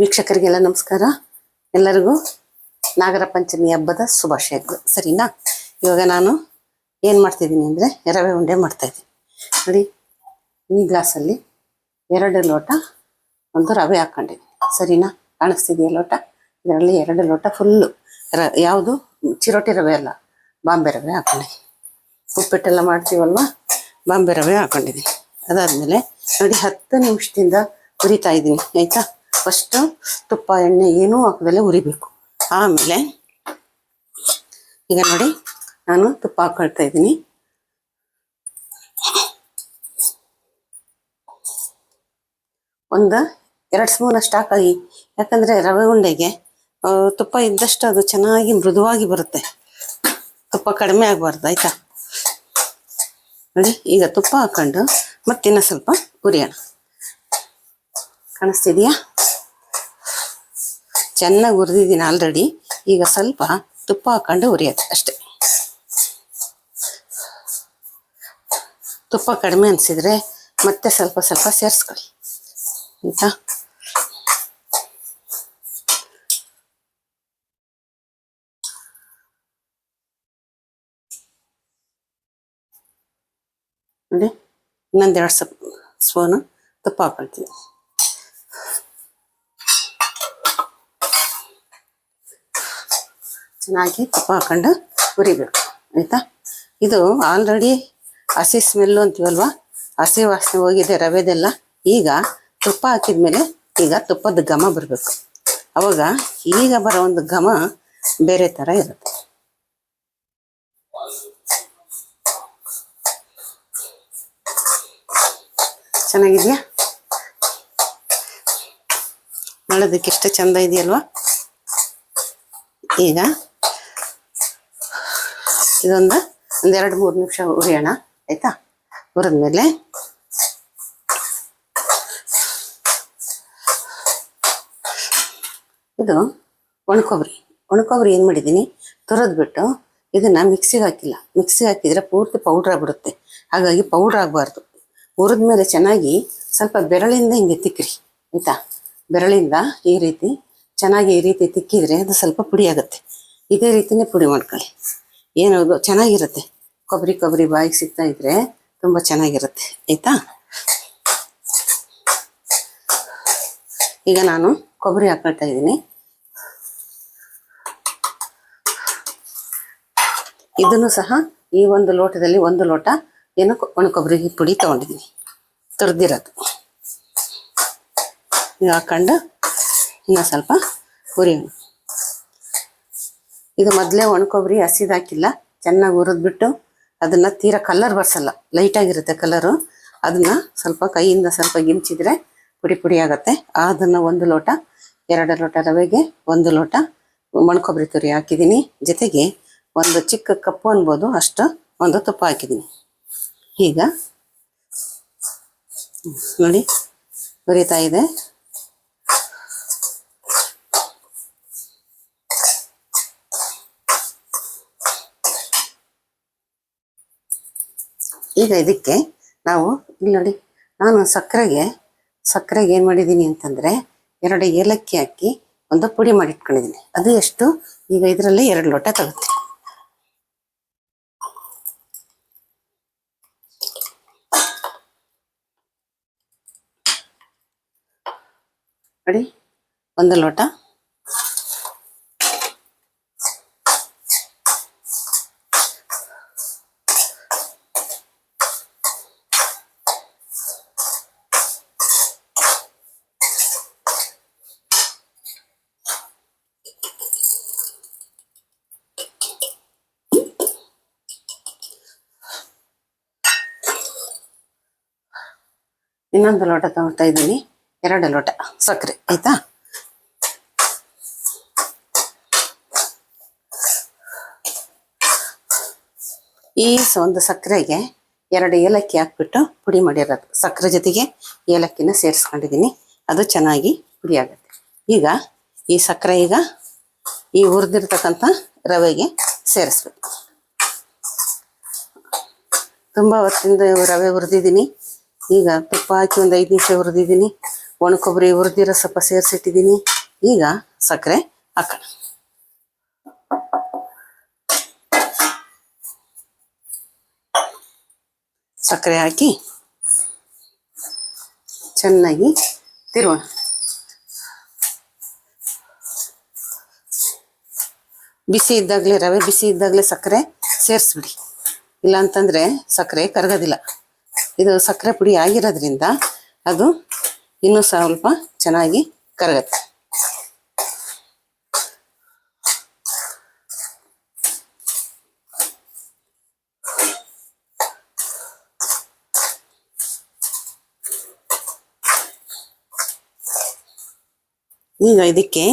ವೀಕ್ಷಕರಿಗೆಲ್ಲ ನಮಸ್ಕಾರ. ಎಲ್ಲರಿಗೂ ನಾಗರ ಪಂಚಮಿ ಹಬ್ಬದ ಶುಭಾಶಯಗಳು ಸರಿನಾ? ಇವಾಗ ನಾನು ಏನು ಮಾಡ್ತಿದ್ದೀನಿ ಅಂದರೆ ರವೆ ಉಂಡೆ ಮಾಡ್ತಾ ಇದ್ದೀನಿ. ನೋಡಿ, ಈ ಗ್ಲಾಸಲ್ಲಿ ಎರಡು ಲೋಟ ಒಂದು ರವೆ ಹಾಕ್ಕೊಂಡಿದ್ದೀನಿ. ಸರಿನಾ? ಕಾಣಿಸ್ತಿದೆಯಾ ಲೋಟ? ಇದರಲ್ಲಿ ಎರಡು ಲೋಟ ಫುಲ್ಲು ರ, ಯಾವುದು? ಚಿರೋಟಿ ರವೆ ಅಲ್ಲ, ಬಾಂಬೆ ರವೆ ಹಾಕ್ಕೊಂಡಿದ್ದೀನಿ. ಉಪ್ಪಿಟ್ಟೆಲ್ಲ ಮಾಡ್ತೀವಲ್ವ? ಬಾಂಬೆ ರವೆ ಹಾಕ್ಕೊಂಡಿದ್ದೀನಿ. ಅದಾದಮೇಲೆ ನೋಡಿ, ಹತ್ತು ನಿಮಿಷದಿಂದ ಹುರಿತಾ ಇದ್ದೀನಿ, ಆಯಿತಾ? ಫಸ್ಟು ತುಪ್ಪ, ಎಣ್ಣೆ, ಏನೂ ಹಾಕದಲ್ಲೇ ಉರಿಬೇಕು ಆಮೇಲೆ ಈಗ ನೋಡಿ, ನಾನು ತುಪ್ಪ ಹಾಕೊಳ್ತಾ ಇದ್ದೀನಿ. ಒಂದು ಎರಡು ಸ್ಪೂನ್ ಅಷ್ಟು ಹಾಕಿ. ಯಾಕಂದರೆ ರವೆ ಉಂಡೆಗೆ ತುಪ್ಪ ಇದ್ದಷ್ಟು ಅದು ಚೆನ್ನಾಗಿ ಮೃದುವಾಗಿ ಬರುತ್ತೆ. ತುಪ್ಪ ಕಡಿಮೆ ಆಗಬಾರ್ದು, ಆಯಿತಾ? ನೋಡಿ, ಈಗ ತುಪ್ಪ ಹಾಕೊಂಡು ಮತ್ತಿನ್ನ ಸ್ವಲ್ಪ ಹುರಿಯೋಣ. ಕಾಣಿಸ್ತಿದೆಯಾ? ಚೆನ್ನಾಗಿ ಹುರಿದಿದ್ದೀನಿ ಆಲ್ರೆಡಿ ಈಗ ಸ್ವಲ್ಪ ತುಪ್ಪ ಹಾಕೊಂಡು ಹುರಿಯೋದು ಅಷ್ಟೇ. ತುಪ್ಪ ಕಡಿಮೆ ಅನಿಸಿದ್ರೆ ಮತ್ತೆ ಸ್ವಲ್ಪ ಸ್ವಲ್ಪ ಸೇರಿಸ್ಕೊಳ್ಳಿ. ಆಯಿತಾ? ನೋಡಿ ಇನ್ನೊಂದೆರಡು ಸಪ್ ಸ್ಪೂನು ತುಪ್ಪ ಹಾಕೊಳ್ತೀವಿ ಚೆನ್ನಾಗಿ ತುಪ್ಪ ಹಾಕೊಂಡು ಹುರಿಬೇಕು, ಆಯಿತಾ? ಇದು ಆಲ್ರೆಡಿ ಹಸಿ ಸ್ಮೆಲ್ಲು ಅಂತೀವಲ್ವ? ಹಸಿ ವಾಸನೆ ಹೋಗಿದೆ, ರವೆದೆಲ್ಲ. ಈಗ ತುಪ್ಪ ಹಾಕಿದ್ಮೇಲೆ ಈಗ ತುಪ್ಪದ ಘಮ ಬರಬೇಕು. ಅವಾಗ ಈಗ ಬರೋ ಒಂದು ಘಮ ಬೇರೆ ಥರ ಇರುತ್ತೆ. ಚೆನ್ನಾಗಿದೆಯಾ? ನೋಡೋದಕ್ಕೆ ಎಷ್ಟು ಚಂದ ಇದೆಯಲ್ವಾ? ಈಗ ಇದೊಂದು ಒಂದೆರಡು ಮೂರು ನಿಮಿಷ ಹುರಿಯೋಣ ಆಯ್ತಾ? ಹುರಿದ್ಮೇಲೆ ಇದು ಒಣಕೊಬ್ಬರಿ. ಒಣಕೊಬ್ಬರಿ ಏನು ಮಾಡಿದ್ದೀನಿ? ತುರಿದ್ಬಿಟ್ಟು ಇದನ್ನ ಮಿಕ್ಸಿಗೆ ಹಾಕಿಲ್ಲ. ಮಿಕ್ಸಿಗೆ ಹಾಕಿದ್ರೆ ಪೂರ್ತಿ ಪೌಡ್ರ್ ಆಗ್ಬಿಡುತ್ತೆ. ಹಾಗಾಗಿ ಪೌಡ್ರ್ ಆಗಬಾರ್ದು. ಹುರಿದ್ಮೇಲೆ ಚೆನ್ನಾಗಿ ಸ್ವಲ್ಪ ಬೆರಳಿಂದ ಹಿಂಗೆ ತಿಕ್ಕಿರಿ ಆಯ್ತಾ? ಬೆರಳಿಂದ ಈ ರೀತಿ ಚೆನ್ನಾಗಿ ಈ ರೀತಿ ತಿಕ್ಕಿದ್ರೆ ಅದು ಸ್ವಲ್ಪ ಪುಡಿ ಆಗುತ್ತೆ. ಇದೇ ರೀತಿನೇ ಪುಡಿ ಮಾಡ್ಕೊಳ್ಳಿ. ಏನದು ಚೆನ್ನಾಗಿರುತ್ತೆ. ಕೊಬ್ಬರಿ ಕೊಬ್ಬರಿ ಬಾಯಿಗೆ ಸಿಗ್ತಾ ಇದ್ರೆ ತುಂಬ ಚೆನ್ನಾಗಿರುತ್ತೆ. ಆಯ್ತಾ? ಈಗ ನಾನು ಕೊಬ್ಬರಿ ಹಾಕೊಳ್ತಾ ಇದ್ದೀನಿ. ಇದನ್ನು ಸಹ ಈ ಒಂದು ಲೋಟದಲ್ಲಿ ಒಂದು ಲೋಟ ಏನು ಒಣ ಕೊಬ್ಬರಿ ಪುಡಿ ತಗೊಂಡಿದ್ದೀನಿ. ತುರಿದಿರೋದು. ಈಗ ಹಾಕೊಂಡು ಇನ್ನು ಸ್ವಲ್ಪ ಹುರಿಯೋಣ ಇದು ಮೊದಲೇ ಒಣ ಕೊಬ್ಬರಿ ಹಸಿದು ಹಾಕಿಲ್ಲ, ಚೆನ್ನಾಗಿ ಹುರಿದ್ಬಿಟ್ಟು ಅದನ್ನು ತೀರ ಕಲರ್ ಬರ್ಸಲ್ಲ. ಲೈಟಾಗಿರುತ್ತೆ ಕಲರು ಅದನ್ನು ಸ್ವಲ್ಪ ಕೈಯಿಂದ ಸ್ವಲ್ಪ ಗಿಂಚಿದ್ರೆ ಪುಡಿ ಪುಡಿ ಆಗುತ್ತೆ. ಅದನ್ನು ಒಂದು ಲೋಟ, ಎರಡು ಲೋಟ ರವೆಗೆ ಒಂದು ಲೋಟ ಒಣ ಕೊಬ್ಬರಿ ತುರಿ ಹಾಕಿದ್ದೀನಿ. ಜೊತೆಗೆ ಒಂದು ಚಿಕ್ಕ ಕಪ್ಪು ಅನ್ಬೋದು, ಅಷ್ಟು ಒಂದು ತುಪ್ಪ ಹಾಕಿದ್ದೀನಿ. ಈಗ ನೋಡಿ ಹುರಿತಾ ಇದೆ. ಈಗ ಇದಕ್ಕೆ ನಾವು ಇಲ್ಲಿ ನೋಡಿ, ನಾನು ಸಕ್ಕರೆಗೆ ಸಕ್ಕರೆಗೆ ಏನು ಮಾಡಿದ್ದೀನಿ ಅಂತಂದರೆ ಎರಡು ಏಲಕ್ಕಿ ಹಾಕಿ ಒಂದು ಪುಡಿ ಮಾಡಿ ಇಟ್ಕೊಂಡಿದ್ದೀನಿ ಅದು ಎಷ್ಟು? ಈಗ ಇದರಲ್ಲಿ ಎರಡು ಲೋಟ ತಗುತ್ತೆ. ನೋಡಿ, ಒಂದು ಲೋಟ ಇನ್ನೊಂದು ಲೋಟ ತಗೊಳ್ತಾ ಇದ್ದೀನಿ. ಎರಡು ಲೋಟ ಸಕ್ಕರೆ, ಆಯ್ತಾ? ಈ ಒಂದು ಸಕ್ಕರೆಗೆ ಎರಡು ಏಲಕ್ಕಿ ಹಾಕ್ಬಿಟ್ಟು ಪುಡಿ ಮಾಡಿರೋದು. ಸಕ್ಕರೆ ಜೊತೆಗೆ ಏಲಕ್ಕಿನ ಸೇರಿಸ್ಕೊಂಡಿದ್ದೀನಿ. ಅದು ಚೆನ್ನಾಗಿ ಪುಡಿ ಆಗುತ್ತೆ. ಈಗ ಈ ಸಕ್ಕರೆ ಈಗ ಈ ಹುರಿದಿರ್ತಕ್ಕಂಥ ರವೆಗೆ ಸೇರಿಸ್ಬೇಕು. ತುಂಬ ಹೊತ್ತಿಂದ ರವೆ ಹುರಿದಿದ್ದೀನಿ. ಈಗ ತುಪ್ಪ ಹಾಕಿ ಒಂದು ಐದು ನಿಮಿಷ ಹುರಿದಿದ್ದೀನಿ. ಒಣ ಕೊಬ್ಬರಿ ಹುರಿದಿರೋ ಸ್ವಲ್ಪ ಸೇರಿಸಿಟ್ಟಿದ್ದೀನಿ. ಈಗ ಸಕ್ಕರೆ ಹಾಕೋಣ. ಸಕ್ಕರೆ ಹಾಕಿ ಚೆನ್ನಾಗಿ ತಿರುವೋಣ ಬಿಸಿ ಇದ್ದಾಗಲೇ ರವೆ, ಬಿಸಿ ಇದ್ದಾಗಲೇ ಸಕ್ಕರೆ ಸೇರಿಸ್ಬಿಡಿ. ಇಲ್ಲಾಂತಂದರೆ ಸಕ್ಕರೆ ಕರಗೋದಿಲ್ಲ. ಇದು ಸಕ್ಕರೆ ಪುಡಿ ಆಗಿರೋದ್ರಿಂದ ಅದು ಇನ್ನೂ ಸ್ವಲ್ಪ ಚೆನ್ನಾಗಿ ಕರಗತ್ತೆ. ಈಗ ಇದಕ್ಕೆ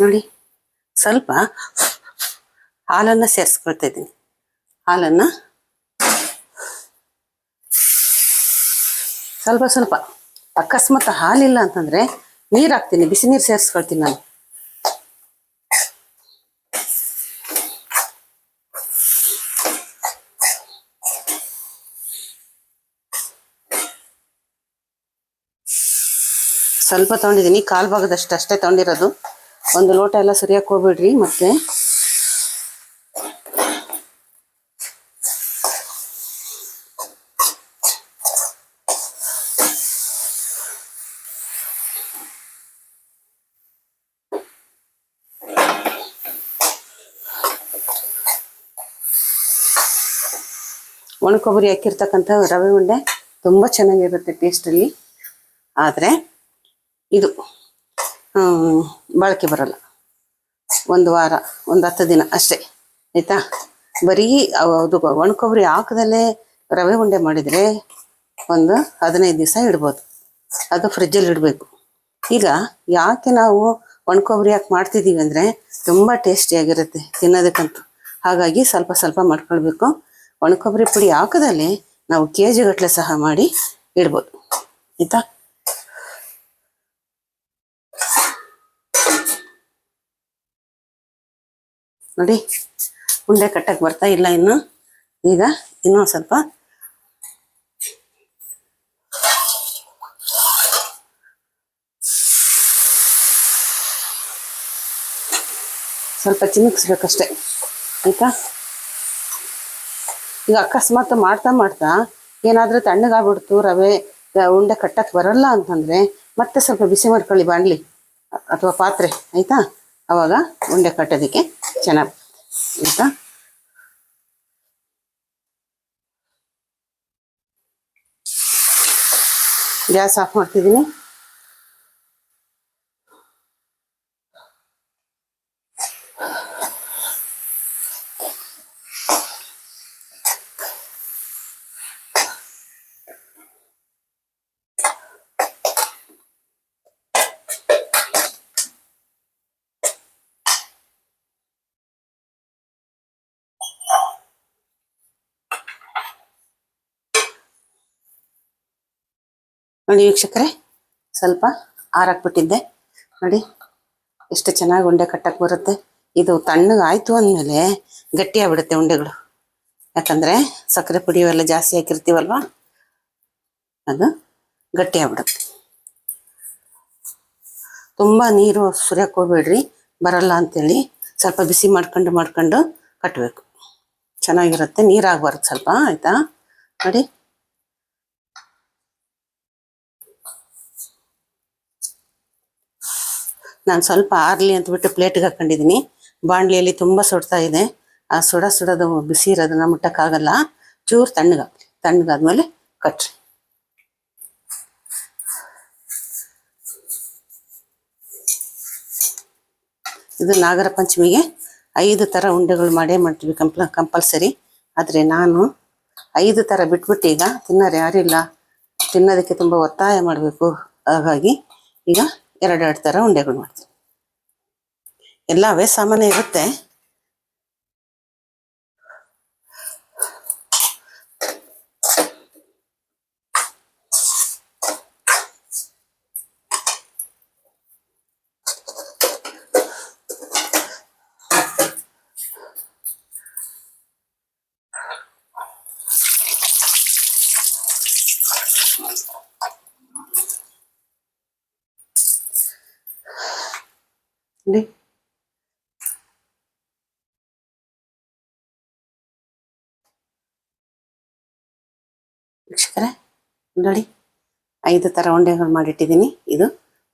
ನೋಡಿ ಸ್ವಲ್ಪ ಹಾಲನ್ನು ಸೇರಿಸ್ಕೊಳ್ತಾ ಇದ್ದೀನಿ. ಹಾಲನ್ನು ಸ್ವಲ್ಪ ಸ್ವಲ್ಪ. ಅಕಸ್ಮಾತ್ ಹಾಲಿಲ್ಲ ಅಂತಂದ್ರೆ ನೀರು ಹಾಕ್ತೀನಿ, ಬಿಸಿ ನೀರು ಸೇರಿಸ್ಕೊಳ್ತೀನಿ ನಾನು. ಸ್ವಲ್ಪ ತೊಗೊಂಡಿದ್ದೀನಿ, ಕಾಲು ಭಾಗದಷ್ಟು ಅಷ್ಟೇ ತಗೊಂಡಿರೋದು. ಒಂದು ಲೋಟ ಎಲ್ಲ ಸರಿಯಾಗಿ ಹೋಗ್ಬಿಡ್ರಿ ಮತ್ತೆ. ಒಣ ಕೊಬ್ಬರಿ ಹಾಕಿರ್ತಕ್ಕಂಥ ರವೆ ಉಂಡೆ ತುಂಬ ಚೆನ್ನಾಗಿರುತ್ತೆ ಟೇಸ್ಟಲ್ಲಿ ಆದರೆ ಇದು ಬಾಳಿಕೆ ಬರಲ್ಲ. ಒಂದು ವಾರ, ಒಂದು ಹತ್ತು ದಿನ ಅಷ್ಟೇ, ಆಯಿತಾ? ಬರೀ ಅದು ಒಣ ಕೊಬ್ಬರಿ ಹಾಕದಲ್ಲೇ ರವೆ ಉಂಡೆ ಮಾಡಿದರೆ ಒಂದು ಹದಿನೈದು ದಿವಸ ಇಡ್ಬೋದು. ಅದು ಫ್ರಿಜ್ಜಲ್ಲಿ ಇಡಬೇಕು. ಈಗ ಯಾಕೆ ನಾವು ಒಣ ಕೊಬ್ಬರಿ ಹಾಕಿ ಮಾಡ್ತಿದ್ದೀವಿ ಅಂದರೆ ತುಂಬ ಟೇಸ್ಟಿಯಾಗಿರುತ್ತೆ ತಿನ್ನೋದಕ್ಕಂತೂ. ಹಾಗಾಗಿ ಸ್ವಲ್ಪ ಸ್ವಲ್ಪ ಮಾಡ್ಕೊಳ್ಬೇಕು. ಒಣ ಕೊಬ್ಬರಿ ಪುಡಿ ಹಾಕದಲ್ಲಿ ನಾವು ಕೆ ಜಿಗಟ್ಟಲೆ ಸಹ ಮಾಡಿ ಇಡ್ಬೋದು. ಆಯ್ತಾ? ನೋಡಿ, ಉಂಡೆ ಕಟ್ಟಕ್ಕೆ ಬರ್ತಾ ಇಲ್ಲ ಇನ್ನು. ಈಗ ಇನ್ನೂ ಸ್ವಲ್ಪ ಸ್ವಲ್ಪ ಚಿಮುಕ್ಸ್ಬೇಕಷ್ಟೆ, ಆಯ್ತಾ? ಈಗ ಅಕಸ್ಮಾತ್ ಮಾಡ್ತಾ ಮಾಡ್ತಾ ಏನಾದರೂ ತಣ್ಣಗಾಗ್ಬಿಡ್ತು, ರವೆ, ಉಂಡೆ ಕಟ್ಟಕ್ಕೆ ಬರಲ್ಲ ಅಂತಂದ್ರೆ ಮತ್ತೆ ಸ್ವಲ್ಪ ಬಿಸಿ ಮಾಡ್ಕೊಳ್ಳಿ, ಬಾಣಲಿ ಅಥವಾ ಪಾತ್ರೆ, ಆಯ್ತಾ? ಅವಾಗ ಉಂಡೆ ಕಟ್ಟೋದಕ್ಕೆ ಚೆನ್ನಾಗಿ ಆಯ್ತಾ? ಗ್ಯಾಸ್ ಆಫ್ ಮಾಡ್ತಿದ್ದೀನಿ. ನೋಡಿ ವೀಕ್ಷಕರೇ, ಸ್ವಲ್ಪ ಆರಾಕ್ಬಿಟ್ಟಿದ್ದೆ ನೋಡಿ, ಎಷ್ಟು ಚೆನ್ನಾಗಿ ಉಂಡೆ ಕಟ್ಟಕ್ಕೆ ಬರುತ್ತೆ. ಇದು ತಣ್ಣಗಾಯ್ತು ಅಂದಮೇಲೆ ಗಟ್ಟಿಯಾಗ್ಬಿಡುತ್ತೆ ಉಂಡೆಗಳು. ಯಾಕಂದರೆ ಸಕ್ಕರೆ ಪುಡಿ ಎಲ್ಲ ಜಾಸ್ತಿ ಹಾಕಿರ್ತೀವಲ್ವ? ಅದು ಗಟ್ಟಿಯಾಗ್ಬಿಡುತ್ತೆ. ತುಂಬ ನೀರು ಸುರಿಯಕ್ಕೆ ಹೋಗ್ಬೇಡ್ರಿ, ಬರಲ್ಲ ಅಂತೇಳಿ ಸ್ವಲ್ಪ ಬಿಸಿ ಮಾಡ್ಕೊಂಡು ಮಾಡ್ಕೊಂಡು ಕಟ್ಟಬೇಕು ಚೆನ್ನಾಗಿರುತ್ತೆ, ನೀರಾಗಬಾರ್ದು ಸ್ವಲ್ಪ, ಆಯಿತಾ? ನೋಡಿ. ನಾನು ಸ್ವಲ್ಪ ಆರ್ಲಿ ಅಂತ ಬಿಟ್ಟು ಪ್ಲೇಟ್ಗೆ ಹಾಕೊಂಡಿದ್ದೀನಿ ಬಾಣಲಿಯಲ್ಲಿ ತುಂಬ ಸುಡ್ತಾ ಇದೆ. ಆ ಸುಡ ಸುಡೋದು ಬಿಸಿ ಇರೋದನ್ನ ಮುಟ್ಟಕ್ಕಾಗಲ್ಲ. ಚೂರು ತಣ್ಣಗಾಗಲಿ ತಣ್ಣಗಾದ್ಮೇಲೆ ಕಟ್ರಿ. ಇದು ನಾಗರ ಪಂಚಮಿಗೆ ಐದು ಥರ ಉಂಡೆಗಳು ಮಾಡೇ ಮಾಡ್ತೀವಿ ಕಂಪ್ಲ, ಕಂಪಲ್ಸರಿ. ಆದರೆ ನಾನು ಐದು ಥರ ಬಿಟ್ಬಿಟ್ಟು ಈಗ ತಿನ್ನೋರು ಯಾರಿಲ್ಲ. ತಿನ್ನೋದಕ್ಕೆ ತುಂಬ ಒತ್ತಾಯ ಮಾಡಬೇಕು. ಹಾಗಾಗಿ ಈಗ ಎರಡೆರಡು ಥರ ಉಂಡೆಗಳು ಮಾಡ್ತೀನಿ ಎಲ್ಲ ಅವೇ ಸಾಮಾನ್ಯ ಇರುತ್ತೆ. ವೀಕ್ಷಕರೇ ನೋಡಿ ಐದು ತರ ಉಂಡೆಗಳು ಮಾಡಿಟ್ಟಿದ್ದೀನಿ. ಇದು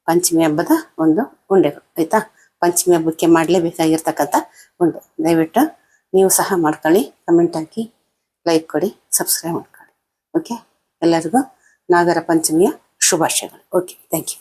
ಪಂಚಮಿ ಹಬ್ಬದ ಒಂದು ಉಂಡೆಗಳು, ಆಯ್ತಾ? ಪಂಚಮಿ ಹಬ್ಬಕ್ಕೆ ಮಾಡಲೇಬೇಕಾಗಿರ್ತಕ್ಕಂಥ ಉಂಡೆ. ದಯವಿಟ್ಟು ನೀವು ಸಹ ಮಾಡ್ಕೊಳ್ಳಿ, ಕಮೆಂಟ್ ಹಾಕಿ, ಲೈಕ್ ಕೊಡಿ, ಸಬ್ಸ್ಕ್ರೈಬ್ ಮಾಡ್ಕೊಳ್ಳಿ. ಓಕೆ? ಎಲ್ಲರಿಗೂ ನಾಗರ ಪಂಚಮಿಯ ಶುಭಾಶಯಗಳು. Okay, thank you.